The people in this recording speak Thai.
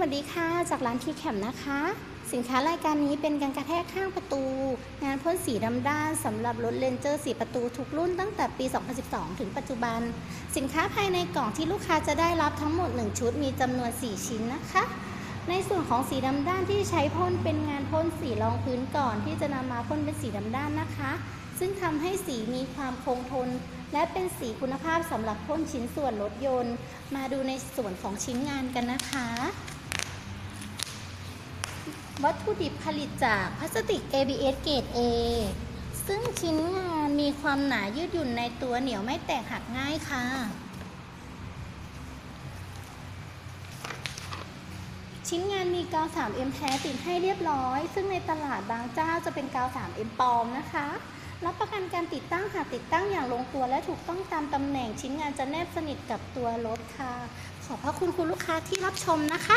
วัสดีค่ะจากร้านทีแคมนะคะ สินค้ารายการนี้เป็นการกระแทกข้างประตู งานพ่นสีดำด้านสำหรับรถเลนเจอร์สีประตูทุกรุ่นตั้งแต่ปี 2012 ถึงปัจจุบัน สินค้าภายในกล่องที่ลูกค้าจะได้รับทั้งหมด 1 ชุดมีจำนวน 4 ชิ้นนะคะ ในส่วนของสีดำด้านที่ใช้พ่นเป็นงานพ่นสีรองพื้นก่อนที่จะนำมาพ่นเป็นสีดำด้านนะคะ ซึ่งทำให้สีมีความคงทน และเป็นสีคุณภาพสำหรับพ่นชิ้นส่วนรถยนต์ มาดูในส่วนของชิ้นงานกันนะคะ วัตถุดิบผลิตจากพลาสติก ABS เกรด A ซึ่งชิ้นงานมีความหนายืดหยุ่นในตัวเหนียวไม่แตกหักง่ายค่ะ ชิ้นงานมีกาว 3M แท้ติดให้เรียบร้อย ซึ่งในตลาดบางเจ้าจะเป็นกาว 3M ปลอมนะคะ รับประกันการติดตั้งหากติดตั้งอย่างลงตัวและถูกต้องตามตำแหน่งชิ้นงานจะแนบสนิทกับตัวรถค่ะ ขอบพระคุณคุณลูกค้าที่รับชมนะคะ